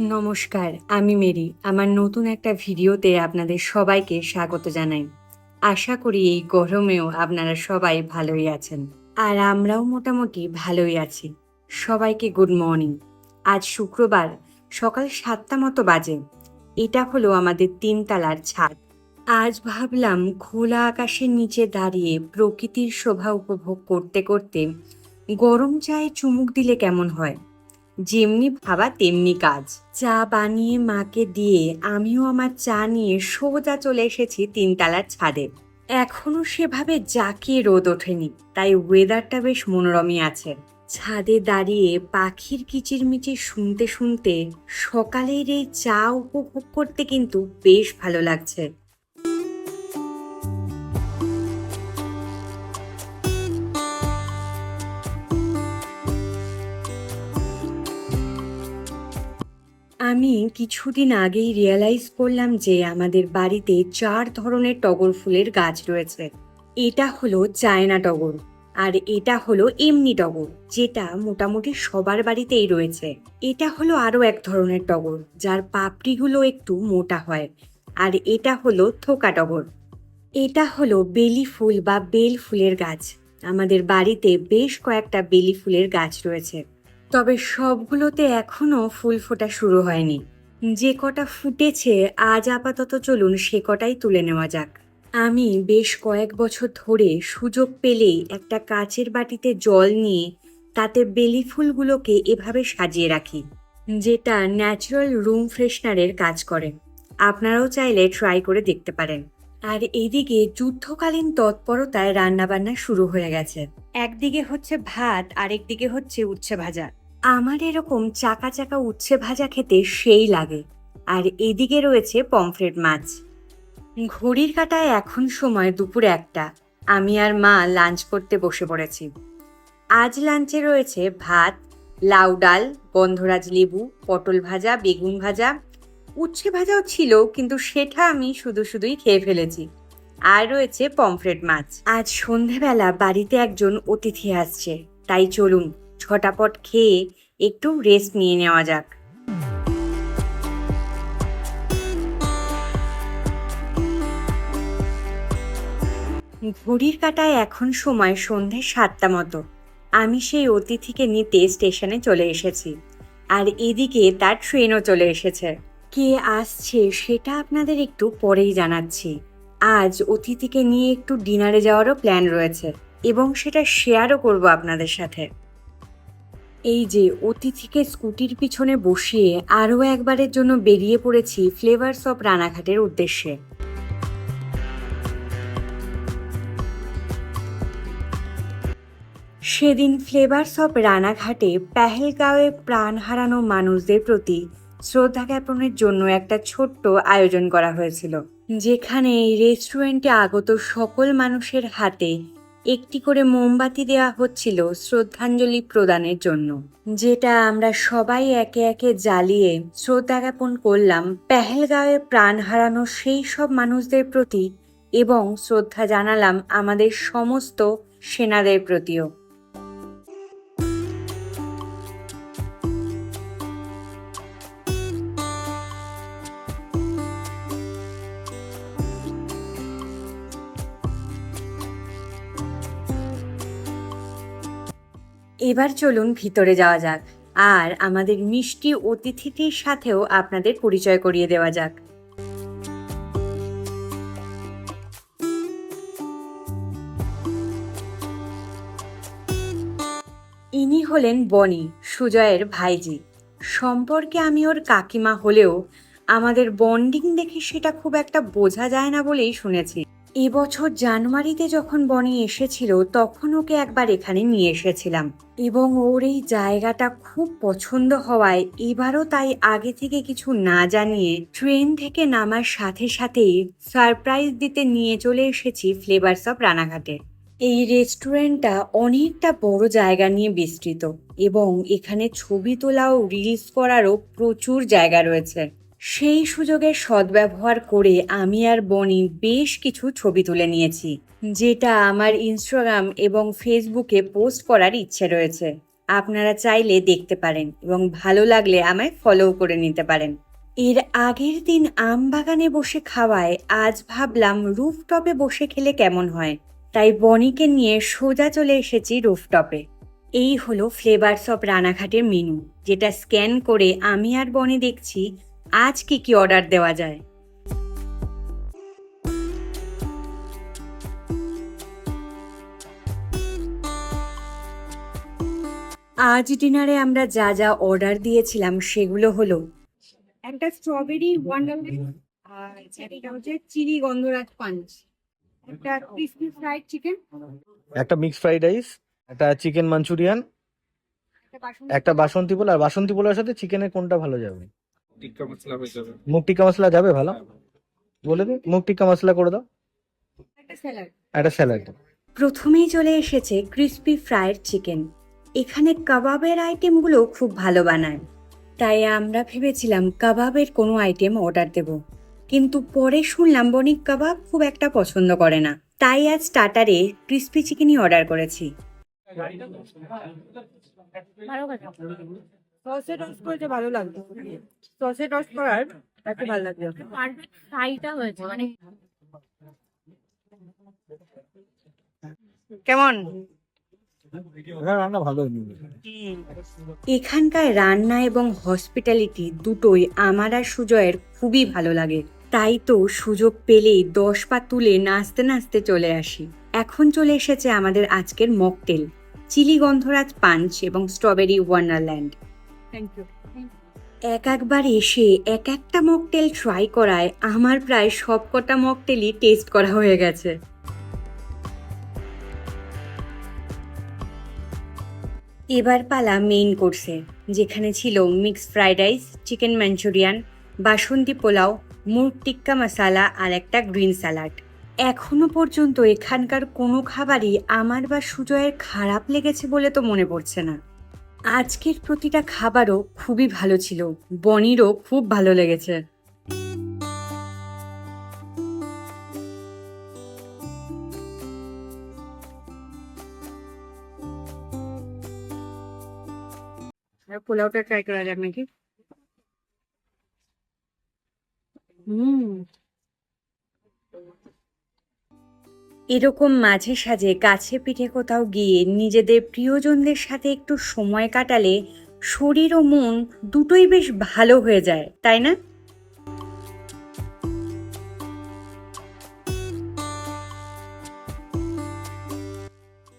নমস্কার, আমি মেরি। আমার নতুন একটা ভিডিওতে আপনাদের সবাইকে স্বাগত জানাই। আশা করি এই গরমেও আপনারা সবাই ভালোই আছেন। আর আমরাও মোটামুটি ভালোই আছি। সবাইকে গুড মর্নিং। আজ শুক্রবার, সকাল সাতটা মতো বাজে। এটা হলো আমাদের তিনতলার ছাদ। আজ ভাবলাম খোলা আকাশের নিচে দাঁড়িয়ে প্রকৃতির শোভা উপভোগ করতে করতে গরম চায়ে চুমুক দিলে কেমন হয়? যেমনি ভাবা তেমনি কাজ। চা বানিয়ে মাকে দিয়ে আমিও আমার চা নিয়ে সোজা চলে এসেছি তিনতলার ছাদে। এখনও সেভাবে জাকিয়ে রোদ ওঠেনি, তাই ওয়েদারটা বেশ মনোরমই আছে। ছাদে দাঁড়িয়ে পাখির কিচিরমিচির শুনতে শুনতে সকালের এই চা উপভোগ করতে কিন্তু বেশ ভালো লাগছে। আমি কিছুদিন আগেই রিয়েলাইজ করলাম যে আমাদের বাড়িতে চার ধরনের টগর ফুলের গাছ রয়েছে। এটা হলো চায়না টগর আর এটা হলো এমনি টগর, যেটা মোটামুটি সবার বাড়িতেই রয়েছে। এটা হলো আরও এক ধরনের টগর, যার পাপড়িগুলো একটু মোটা হয় আর এটা হলো থোকা টগর। এটা হলো বেলি ফুল বা বেল ফুলের গাছ। আমাদের বাড়িতে বেশ কয়েকটা বেলি ফুলের গাছ রয়েছে। তবে সবগুলোতে এখনও ফুল ফোটা শুরু হয়নি। যে কটা ফুটেছে, আজ আপাতত চলুন সে কটাই তুলে নেওয়া যাক। আমি বেশ কয়েক বছর ধরে সুযোগ পেলেই একটা কাচের বাটিতে জল নিয়ে তাতে বেলি ফুলগুলোকে এভাবে সাজিয়ে রাখি, যেটা ন্যাচারাল রুম ফ্রেশনারের কাজ করে। আপনারাও চাইলে ট্রাই করে দেখতে পারেন। আর এদিকে যুদ্ধকালীন তৎপরতায় রান্নাবান্না শুরু হয়ে গেছে। একদিকে হচ্ছে ভাত, আরেকদিকে হচ্ছে উচ্ছে ভাজা। আমার এরকম চাকা চাকা উচ্ছে ভাজা খেতে সেই লাগে। আর এদিকে রয়েছে পমফ্রেট মাছ। ঘড়ির কাটায় এখন সময় দুপুর একটা। আমি আর মা লাঞ্চ করতে বসে পড়েছি। আজ লাঞ্চে রয়েছে ভাত, লাউ ডাল গন্ধরাজ লেবু, পটল ভাজা, বেগুন ভাজা। উচ্ছে ভাজাও ছিল, কিন্তু সেটা আমি শুধু শুধুই খেয়ে ফেলেছি। আর রয়েছে পমফ্রেট মাছ। আজ সন্ধেবেলা বাড়িতে একজন অতিথি আসছে। তাই চলুন ছটাপট খেয়ে একটু রেস্ট নিয়ে নেওয়া যাক। ঘড়ির কাটায় এখন সময় সন্ধে সাতটা মতো। আমি সেই অতিথিকে নিতে স্টেশনে চলে এসেছি। আর এদিকে তার ট্রেনও চলে এসেছে। কে আসছে সেটা আপনাদের একটু পরেই জানাচ্ছি। আজ অতিথিকে নিয়ে একটু ডিনারে যাওয়ারও প্ল্যান রয়েছে এবং সেটা শেয়ারও করব আপনাদের সাথে। এই যে অতিথিকে স্কুটির পিছনে বসিয়ে আরও একবারের জন্য বেরিয়ে পড়েছি ফ্লেভার্স অফ রানাঘাটের উদ্দেশ্যে। সেদিন ফ্লেভার্স অফ রানাঘাটে পেহেলগাঁওয়ে প্রাণ হারানো মানুষদের প্রতি শ্রদ্ধা জ্ঞাপনের জন্য একটা ছোট্ট আয়োজন করা হয়েছিল। যেখানে এই রেস্টুরেন্টে আগত সকল মানুষের হাতে একটি করে মোমবাতি দেওয়া হচ্ছিল শ্রদ্ধাঞ্জলি প্রদানের জন্য, যেটা আমরা সবাই একে একে জ্বালিয়ে শ্রদ্ধা জ্ঞাপন করলাম পেহেলগাঁওয়ে প্রাণ হারানো সেই সব মানুষদের প্রতি এবং শ্রদ্ধা জানালাম আমাদের সমস্ত সেনাদের প্রতিও। এবার চলুন ভিতরে যাওয়া যাক, আর আমাদের মিষ্টি অতিথিটির সাথেও আপনাদের পরিচয় করিয়ে দেওয়া যাক। ইনি হলেন বনি, সুজয়ের ভাইজি। সম্পর্কে আমি ওর কাকিমা হলেও আমাদের বন্ডিং দেখে সেটা খুব একটা বোঝা যায় না বলেই শুনেছি। এবছর জানুয়ারিতে যখন বনি এসেছিল, তখন ওকে একবার এখানে নিয়ে এসেছিলাম। এবং ওর এই জায়গাটা খুব পছন্দ হওয়ায় এবারও তাই আগে থেকে কিছু না জানিয়ে ট্রেন থেকে নামার সাথে সাথেই সারপ্রাইজ দিতে নিয়ে চলে এসেছি ফ্লেভার্স অফ রানাঘাটে। এই রেস্টুরেন্টটা অনেকটা বড় জায়গা নিয়ে বিস্তৃত এবং এখানে ছবি তোলা ও করারও প্রচুর জায়গা রয়েছে। সেই সুযোগের সদ্ব্যবহার করে আমি আর বনি বেশ কিছু ছবি তুলে নিয়েছি, যেটা আমার ইনস্টাগ্রাম এবং ফেসবুকে পোস্ট করার ইচ্ছে রয়েছে। আপনারা চাইলে দেখতে পারেন এবং ভালো লাগলে আমায় ফলো করে নিতে পারেন। এর আগের দিন আম বাগানে বসে খাওয়ায় আজ ভাবলাম রুফটপে বসে খেলে কেমন হয়, তাই বনিকে নিয়ে সোজা চলে এসেছি রুফটপে। এই হলো ফ্লেভারস অফ রানাঘাটের মেনু যেটা স্ক্যান করে আমি আর বনি দেখছি আজ কি কি অর্ডার দেওয়া যায়? আজ ডিনারে আমরা যা যা অর্ডার দিয়েছিলাম সেগুলো হলো একটা স্ট্রবেরি ওয়ান্ডারল্যান্ড আর একটা হচ্ছে চিলি গন্ধরাজ পাঞ্চ একটা ক্রিসপি ফ্রাইড চিকেন একটা মিক্স ফ্রাইড রাইস একটা চিকেন মাঞ্চুরিয়ান একটা বাসন্তী পোলা আর বাসন্তী পোলার সাথে চিকেনের কোনটা ভালো যাবে? টিক্কা মশলা হয়ে যাবে। মুগ টিক্কা মশলা যাবে? ভালো। বলে দিন মুগ টিক্কা মশলা করে দাও। একটা স্যালাড। একটা স্যালাড। প্রথমেই চলে এসেছে ক্রিসপি ফ্রাইড চিকেন। এখানে কাবাবের আইটেমগুলো খুব ভালো বানায়। তাই আমরা ভেবেছিলাম কাবাবের কোনো আইটেম অর্ডার দেব। কিন্তু পরে শুনলাম বণিক কাবাব খুব একটা পছন্দ করে না। তাই আজ স্টার্টারে ক্রিসপি চিকেনই অর্ডার করেছি। সসে টস করেছে ভালো লাগবে সসে টস করার একটু ভালো লাগবে পারফেক্ট ফ্রাইটা হয়েছে মানে কেমন? এখানকার রান্না এবং হসপিটালিটি দুটোই আমার আর সুজয়ের খুবই ভালো লাগে। তাই তো সুযোগ পেলেই দশ পা তুলে নাচতে নাচতে চলে আসি। এখন চলে এসেছে আমাদের আজকের মকটেল চিলি গন্ধরাজ পাঞ্চ এবং স্ট্রবেরি ওয়ান্ডারল্যান্ড থ্যাংক ইউ এক একবার এসে এক একটা মকটেল ট্রাই করায় আমার প্রায় সবকটা মকটেলই টেস্ট করা হয়ে গেছে। এবার পালা মেইন কোর্সে যেখানে ছিল mix fried rice chicken Manchurian বাসন্তী পোলাও মুরগ টিক্কা মশালা আর একটা গ্রিন স্যালাড এখনও পর্যন্ত এখানকার কোনো খাবারই আমার বা সুজয়ের খারাপ লেগেছে বলে তো মনে পড়ছে না। আজকের প্রতিটা খাবারও খুবই ভালো ছিল। বনিরও খুব ভালো লেগেছে। পোলাওটা ট্রাই করা যাক নাকি? হুম। এরকম মাঝে সাঝে কাছে পিঠে কোথাও গিয়ে নিজেদের প্রিয়জনদের সাথে একটু সময় কাটালে শরীর ও মন দুটোই বেশ ভালো হয়ে যায়, তাই না?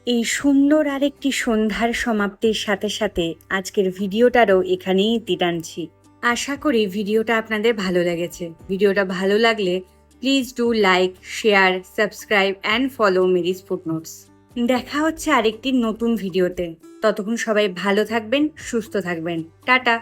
এই সুন্দর আরেকটি সন্ধ্যার সমাপ্তির সাথে সাথে আজকের ভিডিওটারও এখানেই ইতি টানছি। আশা করি ভিডিওটা আপনাদের ভালো লেগেছে। ভিডিওটা ভালো লাগলে please do like share subscribe and follow Mary's food notes দেখা হচ্ছে আরেকটি নতুন ভিডিওতে ততক্ষণ সবাই ভালো থাকবেন, সুস্থ থাকবেন। টাটা!